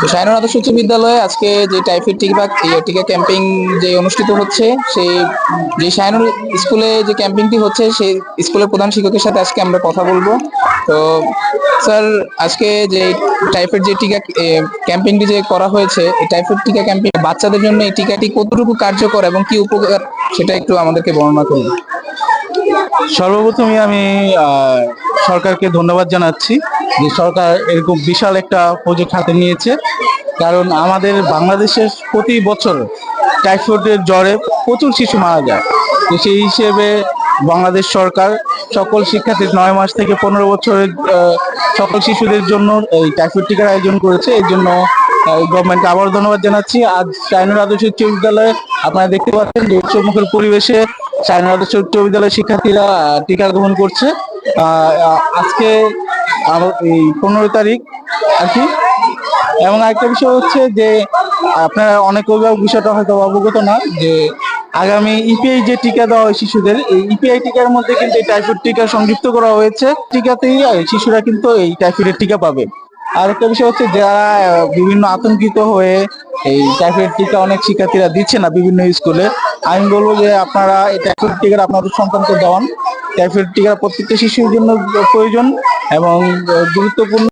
তো সায়নন আদর্শ উচ্চ বিদ্যালয়ে আজকে যে টাইফয়েড টিকা টিকা ক্যাম্পিং যে অনুষ্ঠিত হচ্ছে, সেই যে সায়নন স্কুলে যে ক্যাম্পিংটি হচ্ছে, সেই স্কুলের প্রধান শিক্ষকের সাথে আজকে আমরা কথা বলব। তো স্যার, আজকে যে টাইফয়েড যে টিকা ক্যাম্পিংটি যে করা হয়েছে, এই টাইফয়েড টিকা ক্যাম্পিং বাচ্চাদের জন্য এই টিকাটি কতটুকু কার্যকর এবং কি উপকার, সেটা একটু আমাদেরকে বর্ণনা করুন। সর্বপ্রথমে আমি সরকারকে ধন্যবাদ জানাচ্ছি যে সরকার এরকম বিশাল একটা প্রজেক্ট হাতে নিয়েছে। কারণ আমাদের বাংলাদেশের প্রতি বছর টাইফয়েডের জ্বরে প্রচুর শিশু মারা যায়। তো সেই হিসেবে বাংলাদেশ সরকার সকল শিক্ষার্থী নয় মাস থেকে পনেরো বছরের সকল শিশুদের জন্য এই টাইফয়েড টিকার আয়োজন করেছে। এর জন্য গভর্নমেন্টকে আবার ধন্যবাদ জানাচ্ছি। আজ চাইনার আদর্শ উচ্চ বিদ্যালয়ে আপনারা দেখতে পাচ্ছেন যে উৎসবমুখের পরিবেশে চাইনার উচ্চ বিদ্যালয়ের শিক্ষার্থীরা টিকা গ্রহণ করছে। আজকে এই পনেরো তারিখ আর কি। এবং আরেকটা বিষয় হচ্ছে যে, আপনারা অনেক অভিভাবক বিষয়টা হয়তো অবগত না যে, আগামী ইপিআই যে টিকা দেওয়া হয় শিশুদের, এই ইপিআই টিকার মধ্যে কিন্তু এই টাইফয়েড টিকা সংযুক্ত করা হয়েছে। টিকাতেই শিশুরা কিন্তু এই টাইফয়েডের টিকা পাবে। আর একটা বিষয় হচ্ছে যারা বিভিন্ন আতঙ্কিত হয়ে এই টাইফয়েড টিকা অনেক শিক্ষার্থীরা দিচ্ছে না বিভিন্ন স্কুলে আমি বলব যে আপনারা এই ট্যাক্সির টিকার আপনাদের সন্তানকে দেওয়ান। টাইফয়েড টিকার প্রত্যেকটা শিশুর জন্য প্রয়োজন এবং গুরুত্বপূর্ণ